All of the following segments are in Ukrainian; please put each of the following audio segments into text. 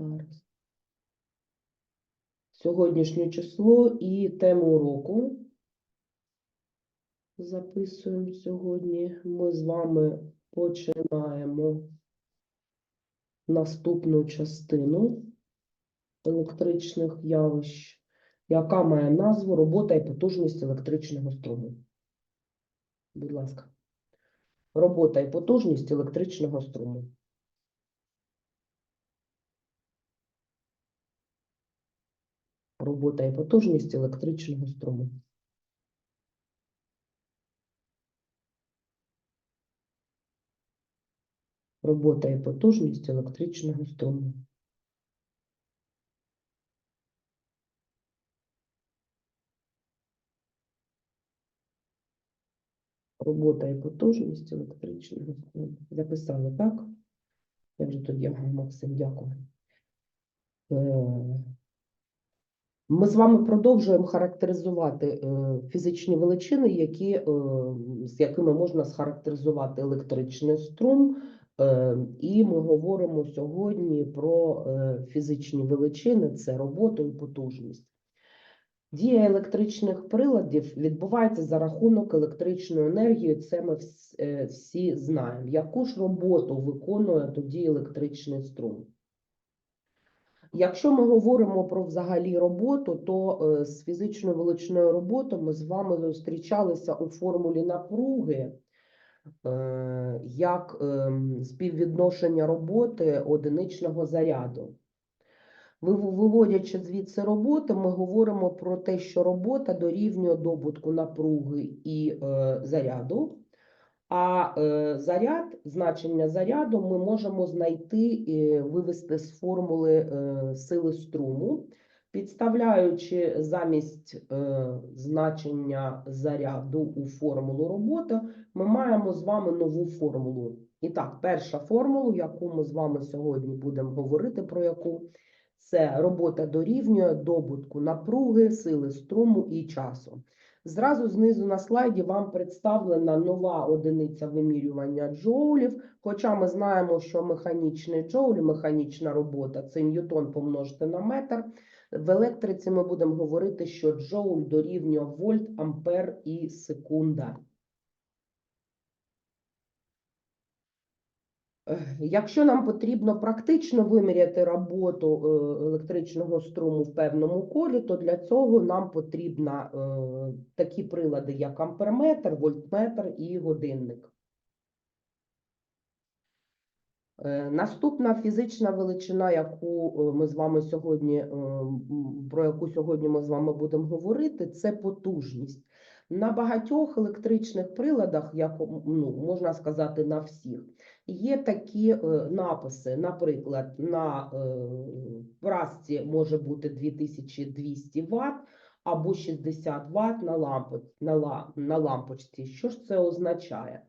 Зараз. Сьогоднішнє число і тему уроку. Записуємо сьогодні. Ми з вами починаємо наступну частину електричних явищ, яка має назву Робота і потужність електричного струму. Будь ласка. Робота і потужність електричного струму. Робота і потужність електричного струму. Робота і потужність електричного струму. Робота і потужність електричного струму. Записали, так? Я вже тоді, Максим, дякую. Ми з вами продовжуємо характеризувати е, фізичні величини, які, е, з якими можна схарактеризувати електричний струм. Е, І ми говоримо сьогодні про фізичні величини, це роботу і потужність. Дія електричних приладів відбувається за рахунок електричної енергії, це ми всі знаємо. Яку ж роботу виконує тоді електричний струм? Якщо ми говоримо про взагалі роботу, то е, з фізичною величиною роботи ми з вами зустрічалися у формулі напруги е, як ем, співвідношення роботи одиничного заряду. Виводячи звідси роботи, ми говоримо про те, що робота дорівнює добутку напруги і е, заряду. А е, заряд, значення заряду ми можемо знайти і вивести з формули е, сили струму, підставляючи замість е, значення заряду у формулу роботи, ми маємо з вами нову формулу. І так, перша формула, яку ми з вами сьогодні будемо говорити, про яку це робота дорівнює добутку напруги, сили струму і часу. Зразу знизу на слайді вам представлена нова одиниця вимірювання джоулів. Хоча ми знаємо, що механічний джоуль, механічна робота це ньютон помножити на метр. В електриці ми будемо говорити, що джоуль дорівнює вольт, ампер і секунда. Якщо нам потрібно практично виміряти роботу е, електричного струму в певному колі, то для цього нам потрібні такі прилади, як амперметр, вольтметр і годинник. Е, Наступна фізична величина, яку е, ми з вами сьогодні, е, про яку сьогодні ми з вами будемо говорити, це потужність. На багатьох електричних приладах, як ну, можна сказати, на всіх, є такі е, написи. Наприклад, на е, прасці може бути 2200 Вт або 60 Вт на, лампо, на, на лампочці. Що ж це означає?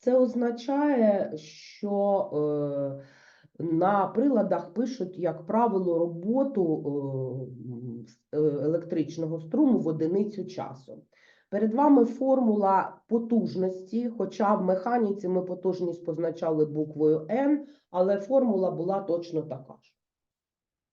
Це означає, що е, на приладах пишуть, як правило, роботу е, е, електричного струму в одиницю часу. Перед вами формула потужності, хоча в механіці ми потужність позначали буквою N, але формула була точно така ж.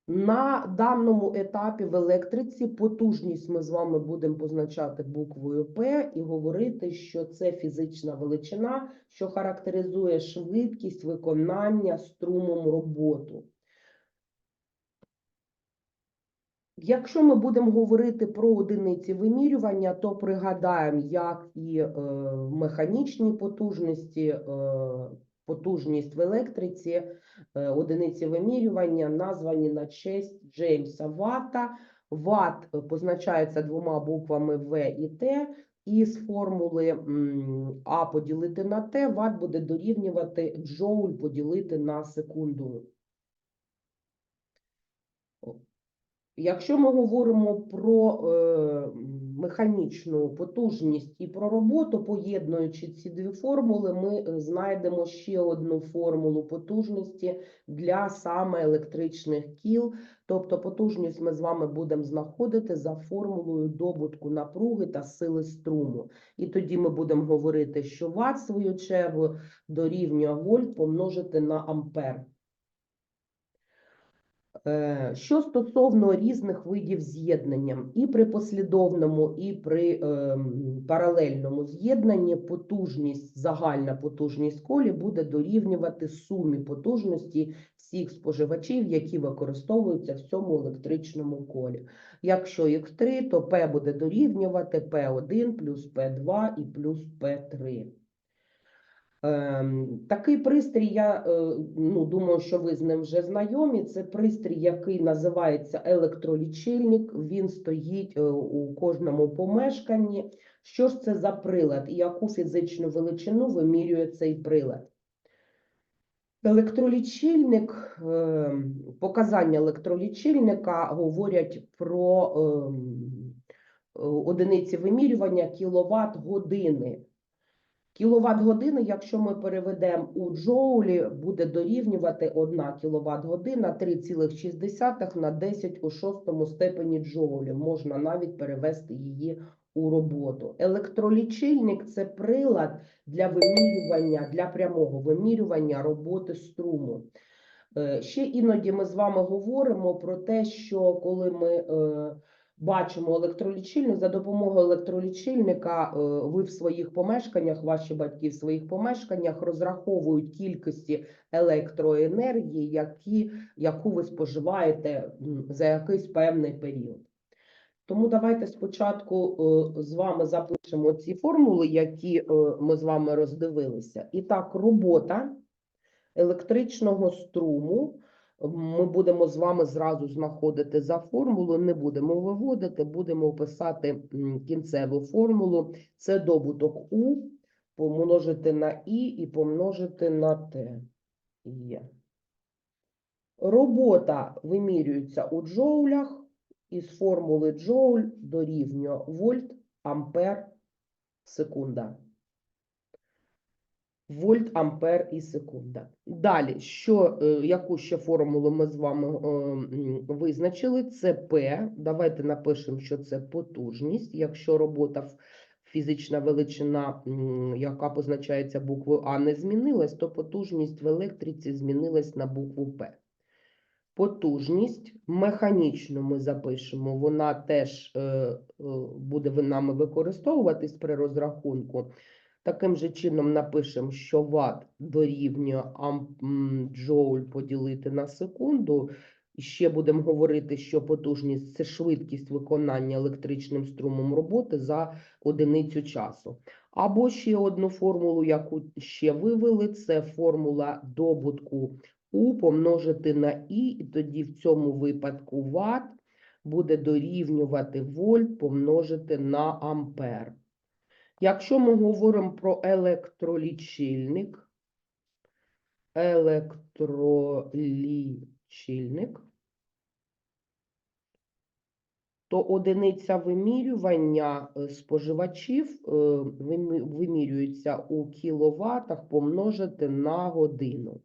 На даному етапі в електриці потужність ми з вами будемо позначати буквою P і говорити, що це фізична величина, що характеризує швидкість виконання струмом роботу. Якщо ми будемо говорити про одиниці вимірювання, то пригадаємо, як і е, в механічній потужності, е, потужність в електриці, е, одиниці вимірювання названі на честь Джеймса Ватта. Ватт е, позначається двома буквами В і Т, і з формули А поділити на Т, Ватт буде дорівнювати джоуль поділити на секунду. Якщо ми говоримо про е, механічну потужність і про роботу, поєднуючи ці дві формули, ми е, знайдемо ще одну формулу потужності для саме електричних кіл. Тобто потужність ми з вами будемо знаходити за формулою добутку напруги та сили струму. І тоді ми будемо говорити, що Вт, в свою чергу, дорівнює вольт помножити на ампер. Е, Що стосовно різних видів з'єднання, і при послідовному, і при ем, паралельному з'єднанні потужність, загальна потужність колі буде дорівнювати сумі потужності всіх споживачів, які використовуються в цьому електричному колі. Якщо їх 3, то P буде дорівнювати P1 плюс P2 і плюс P3. Ем, Такий пристрій, я е, ну, думаю, що ви з ним вже знайомі. Це пристрій, який називається електролічильник. Він стоїть е, у кожному помешканні. Що ж це за прилад і яку фізичну величину вимірює цей прилад? Електролічильник, ем, показання електролічильника говорять про ем, е, одиниці вимірювання кіловат години. Кіловат години, якщо ми переведемо у джоулі, буде дорівнювати 1 кіловат година 3,6 на 10 у шостому степені джоулів. Можна навіть перевести її у роботу. Електролічильник це прилад для вимірювання, для прямого вимірювання роботи струму. Е, Ще іноді ми з вами говоримо про те, що коли ми е, бачимо електролічильник, за допомогою електролічильника е, ви в своїх помешканнях, ваші батьки в своїх помешканнях розраховують кількості електроенергії, які, яку ви споживаєте за якийсь певний період. Тому давайте спочатку е, з вами запишемо ці формули, які е, ми з вами роздивилися. І так, робота електричного струму. Ми будемо з вами зразу знаходити за формулу, не будемо виводити, будемо писати кінцеву формулу. Це добуток У помножити на І і помножити на Т. Є. Робота вимірюється у джоулях, із формули джоуль дорівнює вольт, ампер, секунда. Вольт, ампер і секунда. Далі, що, е, яку ще формулу ми з вами е, визначили? Це P. Давайте напишемо, що це потужність. Якщо робота фізична величина, яка позначається буквою А, не змінилась, то потужність в електриці змінилась на букву П. Потужність механічно ми запишемо, вона теж е, буде нами використовуватись при розрахунку. Таким же чином напишемо, що Вт дорівнює джоуль поділити на секунду. І ще будемо говорити, що потужність це швидкість виконання електричним струмом роботи за одиницю часу. Або ще одну формулу, яку ще вивели, це формула добутку У помножити на І, і тоді в цьому випадку Вт буде дорівнювати вольт помножити на ампер. Якщо ми говоримо про електролічильник, електролічильник, то одиниця вимірювання е, споживачів е, вимірюється у кіловатах помножити на годину.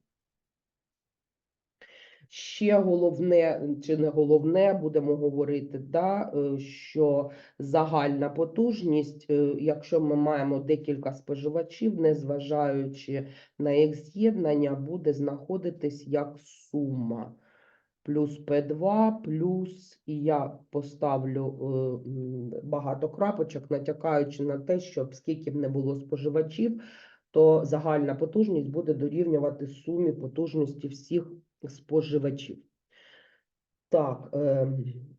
Ще головне, чи не головне, будемо говорити, да, е, що загальна потужність, е, якщо ми маємо декілька споживачів, незважаючи на їх з'єднання, буде знаходитись як сума. Плюс P2, плюс, і я поставлю е, багато крапочок, натякаючи на те, щоб скільки б не було споживачів, то загальна потужність буде дорівнювати сумі потужності всіх споживачів. Так, е,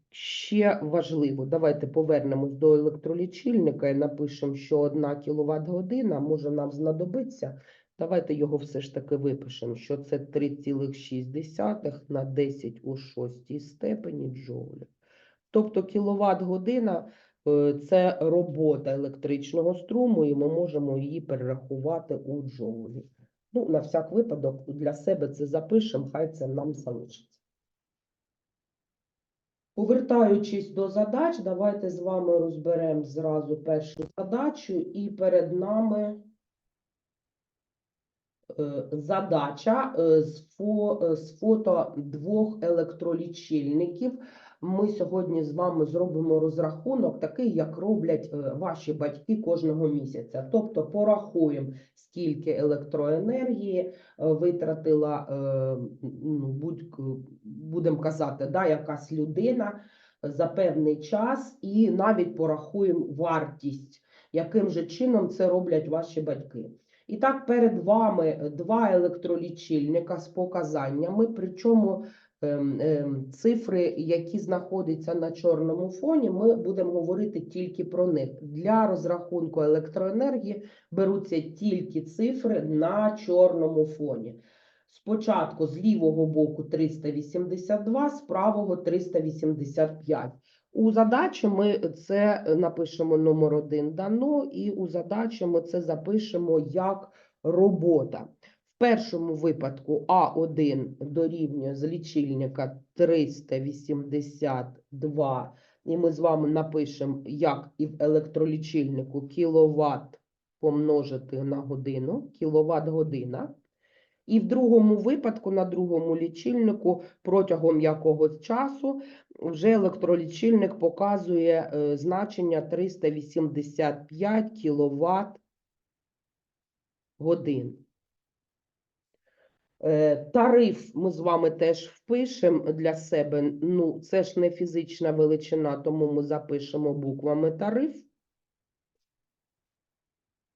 ще важливо, давайте повернемось до електролічильника і напишемо, що 1 кВт година може нам знадобиться. Давайте його все ж таки випишемо, що це 3,6 на 10 у 6 степені джоулів. Тобто кіловат година е, це робота електричного струму, і ми можемо її перерахувати у джоулі. Ну, на всяк випадок для себе це запишемо, хай це нам залишиться. Повертаючись до задач, давайте з вами розберемо зразу першу задачу, і перед нами е, задача е, е, з фото двох електролічильників. Ми сьогодні з вами зробимо розрахунок, такий, як роблять е, ваші батьки кожного місяця. Тобто порахуємо, скільки електроенергії е, витратила, е, ну, будемо казати, да, якась людина за певний час, і навіть порахуємо вартість, яким же чином це роблять ваші батьки. І так, перед вами два електролічильника з показаннями, причому цифри, які знаходяться на чорному фоні, ми будемо говорити тільки про них. Для розрахунку електроенергії беруться тільки цифри на чорному фоні. Спочатку з лівого боку 382, з правого 385. У задачі ми це напишемо номер один дано, і у задачі ми це запишемо як робота. Першому випадку А1 дорівнює з лічильника 382, і ми з вами напишемо, як і в електролічильнику кіловат помножити на годину, кіловат година. І в другому випадку, на другому лічильнику, протягом якогось часу, вже електролічильник показує е, значення 385 кВт годин. Е, Тариф ми з вами теж впишемо для себе. Ну, це ж не фізична величина, тому ми запишемо буквами тариф.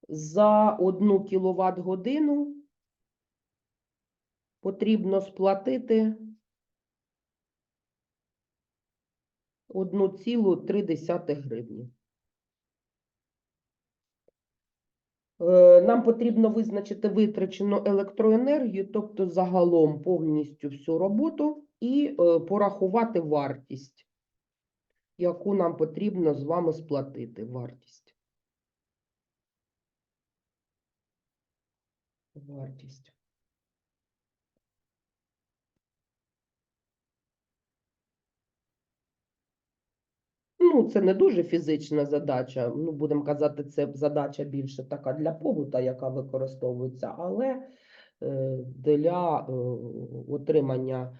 За одну кіловат годину потрібно сплатити 1,3 гривні. Е, Нам потрібно визначити витрачену електроенергію, тобто загалом повністю всю роботу, і е, порахувати вартість, яку нам потрібно з вами сплатити. Вартість. Вартість. Ну, це не дуже фізична задача. Ну, будемо казати, це задача більше така для побута, яка використовується, але е, для е, отримання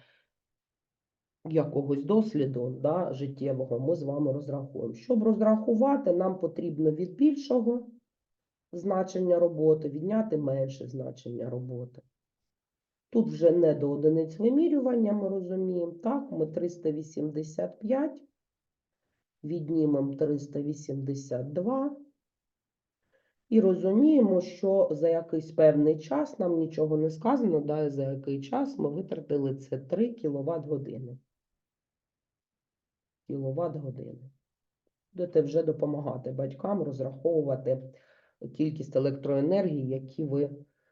якогось досліду да, життєвого ми з вами розрахуємо. Щоб розрахувати, нам потрібно від більшого значення роботи відняти менше значення роботи. Тут вже не до одиниць вимірювання, ми розуміємо. Так, ми 385 віднімемо 382 і розуміємо, що за якийсь певний час, нам нічого не сказано, да, за який час ми витратили це 3 кВт години. Кіловат години. Будете вже допомагати батькам розраховувати кількість електроенергії, які ви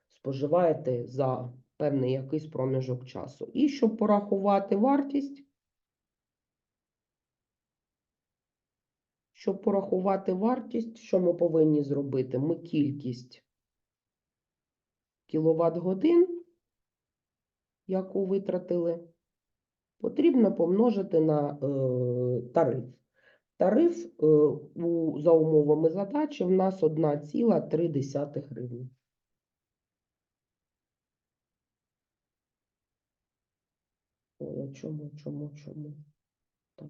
споживаєте за певний якийсь проміжок часу. І щоб порахувати вартість, Щоб порахувати вартість, що ми повинні зробити? Ми кількість кіловат годин, яку витратили, потрібно помножити на е, тариф. Тариф е, у, за умовами задачі в нас 1,3 гривні. Чому, чому, чому? Так.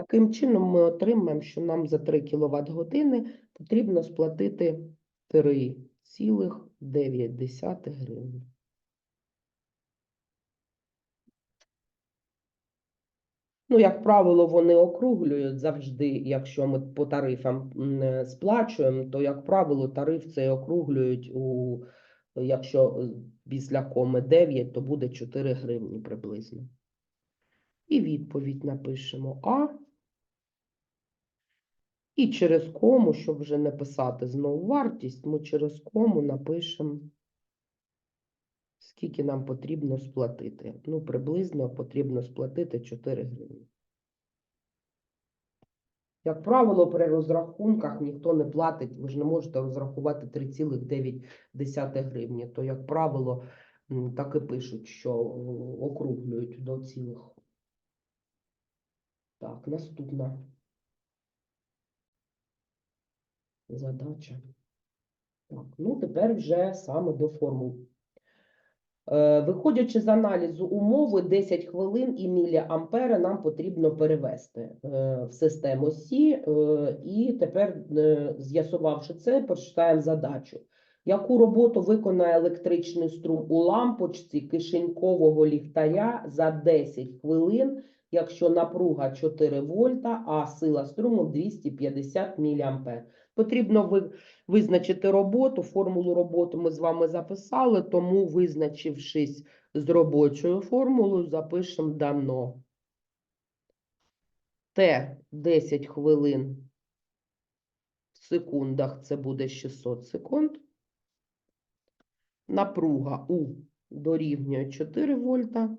Таким чином ми отримаємо, що нам за 3 кВт години потрібно сплатити 3,9 гривні. Ну, як правило, вони округлюють завжди, якщо ми по тарифам сплачуємо, то, як правило, тариф цей округлюють у, якщо е, після коми 9, то буде 4 гривні приблизно. І відповідь напишемо А. І через кому, щоб вже не писати знову вартість, ми через кому напишемо, скільки нам потрібно сплатити. Ну, приблизно потрібно сплатити 4 гривні. Як правило, при розрахунках ніхто не платить, ви ж не можете розрахувати 3,9 гривні. То, як правило, так і пишуть, що округлюють до цілих. Так, наступна задача. Так, ну тепер вже саме до формул. Е, Виходячи з аналізу умови, 10 хвилин і міліампери нам потрібно перевести е, в систему Сі. е, І тепер, з'ясувавши це, прочитаємо задачу. Яку роботу виконає електричний струм у лампочці кишенькового ліхтаря за 10 хвилин, якщо напруга 4 вольта, а сила струму 250 мА? Потрібно визначити роботу. Формулу роботи ми з вами записали, тому, визначившись з робочою формулою, запишемо дано. Т 10 хвилин в секундах це буде 600 секунд. Напруга У дорівнює 4 вольта,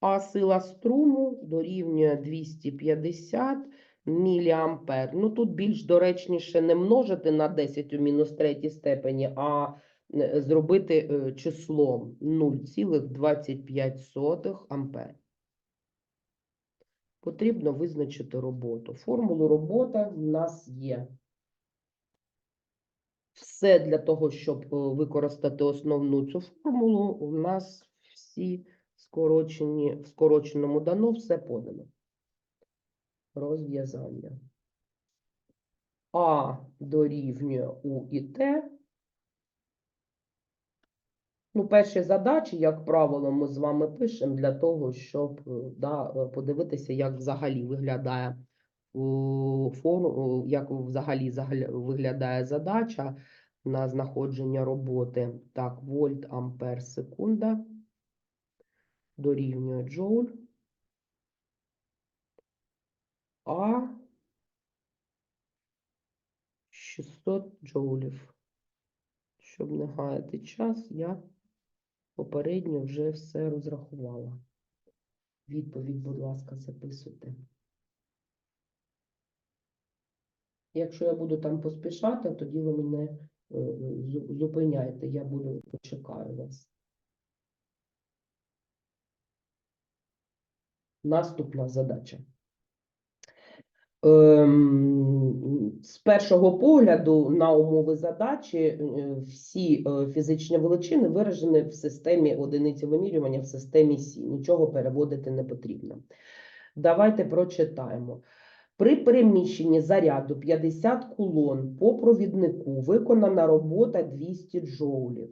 а сила струму дорівнює 250 міліампер. Ну, тут більш доречніше не множити на 10 у мінус третій степені, а е, зробити е, числом 0,25 ампер. Потрібно визначити роботу. Формулу роботи в нас є. Все для того, щоб е, використати основну цю формулу, у нас всі скорочені, в скороченому дано все подано. Розв'язання. А дорівнює У і Т. Ну, перші задачі, як правило, ми з вами пишемо для того, щоб е, да, е, подивитися, як взагалі виглядає форму, як взагалі виглядає задача на знаходження роботи. Так, вольт, ампер, секунда дорівнює джоуль. А 600 джоулів. Щоб не гаяти час, я попередньо вже все розрахувала. Відповідь, будь ласка, записуйте. Якщо я буду там поспішати, тоді ви мене е, е, зупиняйте, я буду почекаю вас. Наступна задача. Ем, З першого погляду на умови задачі е, всі е, фізичні величини виражені в системі одиниці вимірювання в системі Сі. Нічого переводити не потрібно. Давайте прочитаємо. При переміщенні заряду 50 кулон по провіднику виконана робота 200 джоулів.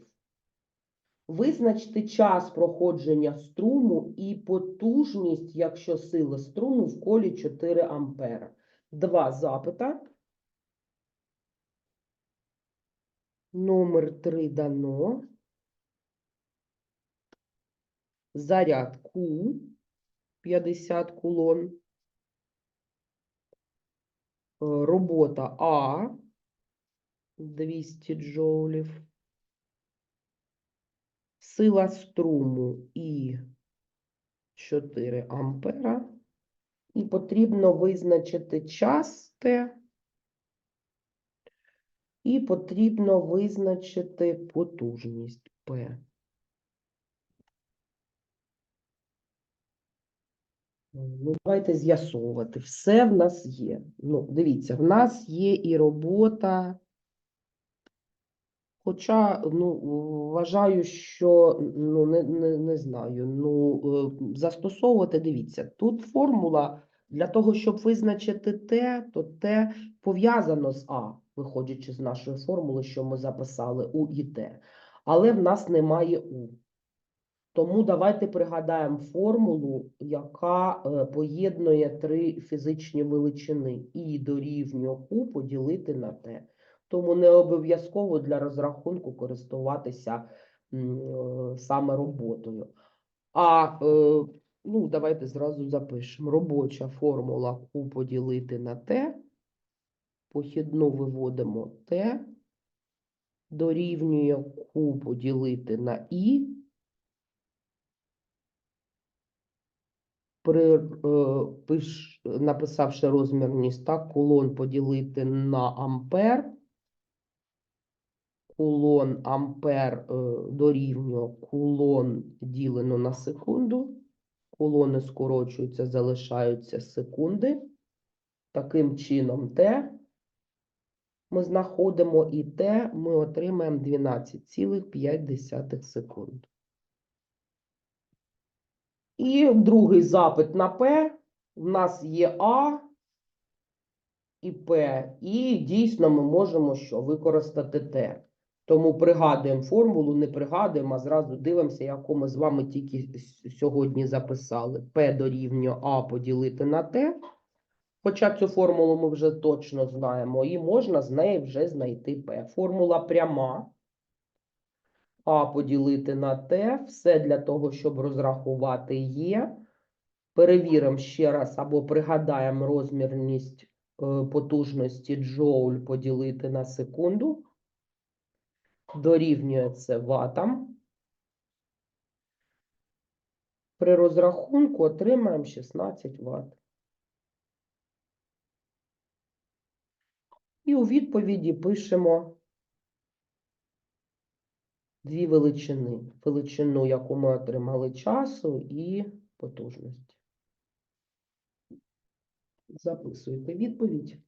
Визначте час проходження струму і потужність, якщо сила струму в колі 4 ампера. Два запита. Номер 3 дано. Заряд Q 50 кулон. Робота А 200 джоулів. Сила струму І 4 ампера. І потрібно визначити час Т. І потрібно визначити потужність П. Ну, давайте з'ясовувати. Все в нас є. Ну, дивіться, в нас є і робота. Хоча, ну, вважаю, що, ну, не, не, не знаю, ну, е, застосовувати, дивіться, тут формула для того, щоб визначити Т, то Т пов'язано з А, виходячи з нашої формули, що ми записали У і Т. Але в нас немає У. Тому давайте пригадаємо формулу, яка е, поєднує три фізичні величини. І дорівнює У поділити на Т. Тому не обов'язково для розрахунку користуватися е, саме роботою. А е, ну, давайте зразу запишемо. Робоча формула Q поділити на Т. Похідну виводимо Т. Дорівнює Q поділити на І. При, е, пиш, написавши розмірність, так, кулон поділити на ампер. Кулон ампер е, дорівнює кулон ділено на секунду колони скорочуються, залишаються секунди. Таким чином, Т ми знаходимо і Т ми отримаємо 12,5 секунд. І другий запит на П. В нас є А і П, і дійсно ми можемо що використати Т. Тому пригадуємо формулу, не пригадуємо, а зразу дивимося, яку ми з вами тільки сьогодні записали. П дорівнює А поділити на Т. Хоча цю формулу ми вже точно знаємо, і можна з неї вже знайти П. Формула пряма. А поділити на Т. Все для того, щоб розрахувати є. Перевіримо ще раз або пригадаємо розмірність е, потужності джоуль поділити на секунду. Дорівнює це ватам. При розрахунку отримаємо 16 Вт. І у відповіді пишемо дві величини. Величину, яку ми отримали часу, і потужності. Записуйте відповідь.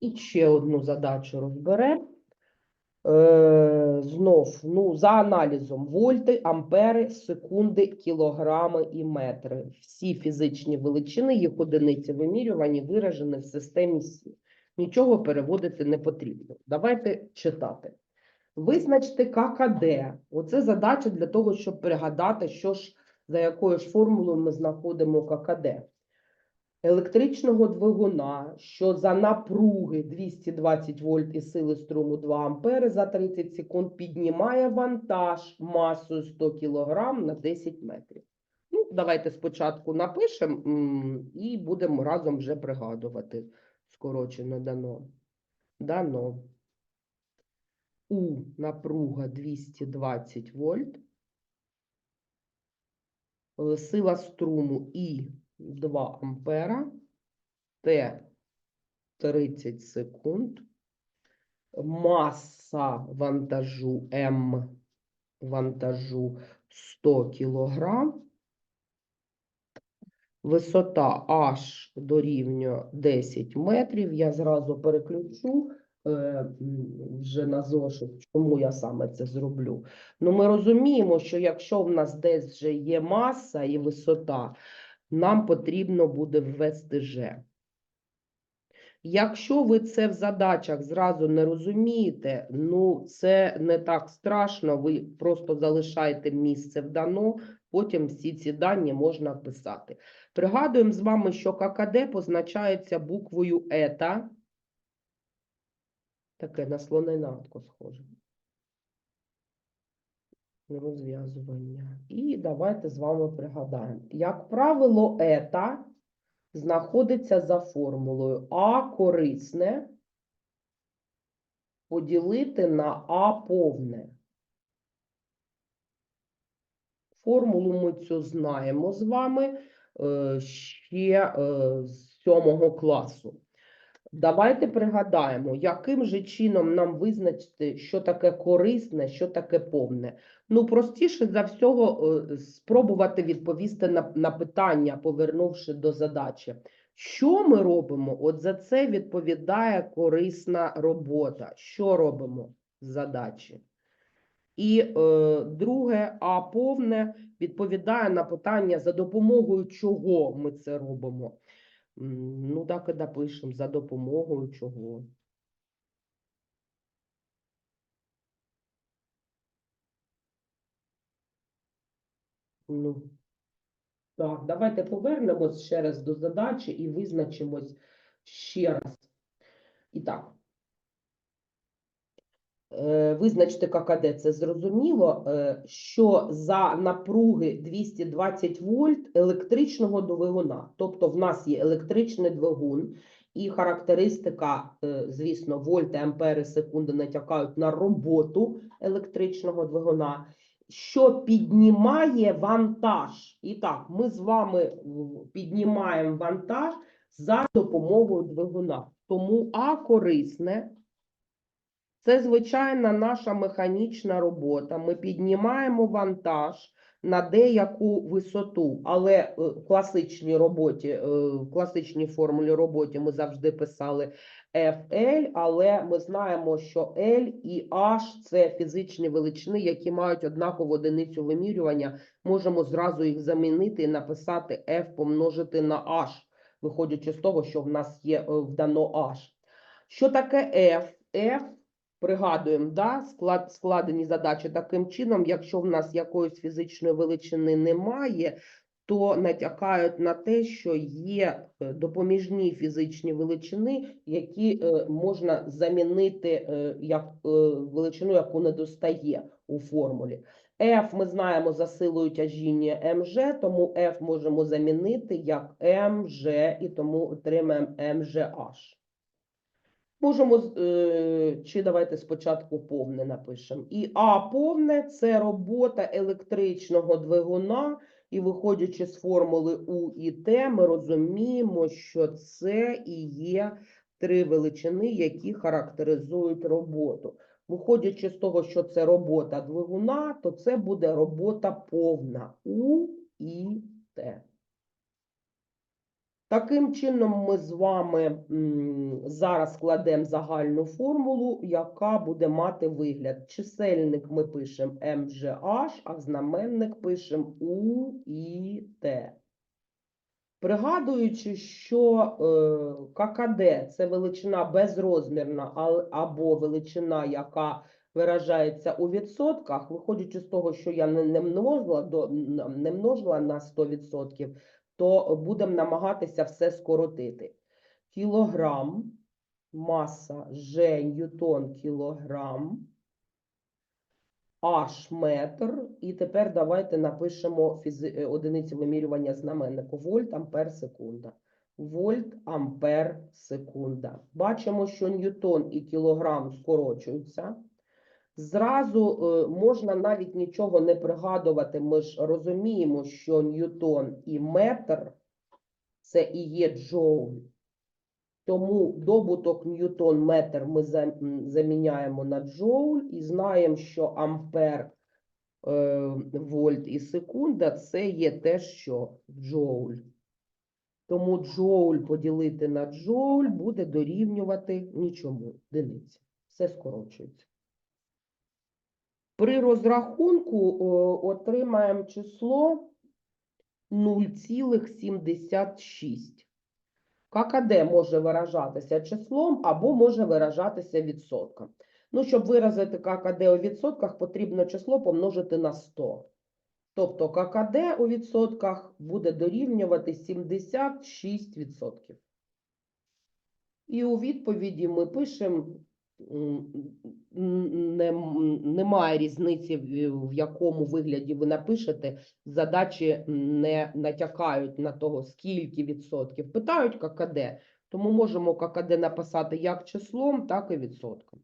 І ще одну задачу розберемо. Е, знов, ну, за аналізом, вольти, ампери, секунди, кілограми і метри. Всі фізичні величини, їх одиниці вимірювані, виражені в системі Сі. Нічого переводити не потрібно. Давайте читати. Визначте ККД. Оце задача для того, щоб пригадати, що ж, за якою ж формулою ми знаходимо ККД електричного двигуна, що за напруги 220 вольт і сили струму 2 ампери за 30 секунд піднімає вантаж масою 100 кг на 10 метрів. Ну, давайте спочатку напишемо і будемо разом вже пригадувати. Скорочено дано. Дано. У напруга 220 вольт. Сила струму І 2 ампера, Т 30 секунд, маса вантажу М вантажу 100 кілограм, висота H дорівнює 10 метрів. Я зразу переключу вже на зошит, чому я саме це зроблю. Ну, ми розуміємо, що якщо в нас десь вже є маса і висота, нам потрібно буде ввести Ж. Якщо ви це в задачах зразу не розумієте, ну це не так страшно, ви просто залишаєте місце в дано, потім всі ці дані можна писати. Пригадуємо з вами, що ККД позначається буквою ета. Таке на слоненатко схоже. Розв'язування. І давайте з вами пригадаємо. Як правило, ета знаходиться за формулою А корисне поділити на А повне. Формулу ми цю знаємо з вами е, ще е, з сьомого класу. Давайте пригадаємо, яким же чином нам визначити, що таке корисне, що таке повне. Ну, простіше за всього е, спробувати відповісти на, на питання, повернувши до задачі. Що ми робимо? От за це відповідає корисна робота. Що робимо з задачі? І е, друге, а повне відповідає на питання, за допомогою чого ми це робимо. Ну, так і напишемо, за допомогою чого. Ну, так, давайте повернемось ще раз до задачі і визначимось ще раз. І так. Е, Визначте ККД, це зрозуміло, е, що за напруги 220 вольт електричного двигуна, тобто в нас є електричний двигун, і характеристика, е, звісно, вольти, ампери, секунди натякають на роботу електричного двигуна, що піднімає вантаж. І так, ми з вами піднімаємо вантаж за допомогою двигуна. Тому А корисне Це звичайна наша механічна робота. Ми піднімаємо вантаж на деяку висоту, але е, в класичній роботі, е, в класичній формулі роботи ми завжди писали FL, але ми знаємо, що L і H – це фізичні величини, які мають однакову одиницю вимірювання. Можемо зразу їх замінити і написати F помножити на H, виходячи з того, що в нас є е, вдано H. Що таке F? F Пригадуємо, да, склад, складені задачі таким чином, якщо в нас якоїсь фізичної величини немає, то натякають на те, що є е, допоміжні фізичні величини, які е, можна замінити е, як величину, яку не достає у формулі. F ми знаємо за силою тяжіння mg, тому F можемо замінити як mg, і тому отримаємо mgh. Можемо, е, чи давайте спочатку повне напишемо. І А повне це робота електричного двигуна, і виходячи з формули У і Т, ми розуміємо, що це і є три величини, які характеризують роботу. Виходячи з того, що це робота двигуна, то це буде робота повна У і Т. Таким чином, ми з вами зараз складемо загальну формулу, яка буде мати вигляд. Чисельник ми пишемо MGH, а знаменник пишемо і Пригадуючи, що е, ККД – це величина безрозмірна або величина, яка виражається у відсотках, виходячи з того, що я не, множила, не множила на 100%, то будемо намагатися все скоротити. Кілограм, маса Ж, ньютон, кілограм, H метр. І тепер давайте напишемо фізи... е, одиниці вимірювання знаменнику. Вольт, ампер, секунда. Вольт, ампер, секунда. Бачимо, що ньютон і кілограм скорочуються. Зразу е, можна навіть нічого не пригадувати. Ми ж розуміємо, що ньютон і метр це і є джоуль. Тому добуток ньютон-метр ми заміняємо на джоуль і знаємо, що ампер, е, вольт і секунда це є те, що джоуль. Тому джоуль поділити на джоуль буде дорівнювати нічому, одиниці. Все скорочується. При розрахунку о, отримаємо число 0,76. ККД може виражатися числом або може виражатися відсотком. Ну, щоб виразити ККД у відсотках, потрібно число помножити на 100. Тобто ККД у відсотках буде дорівнювати 76%. І у відповіді ми пишемо, немає різниці, в якому вигляді ви напишете, задачі не натякають на того, скільки відсотків. Питають ККД, тому можемо ККД написати як числом, так і відсотком.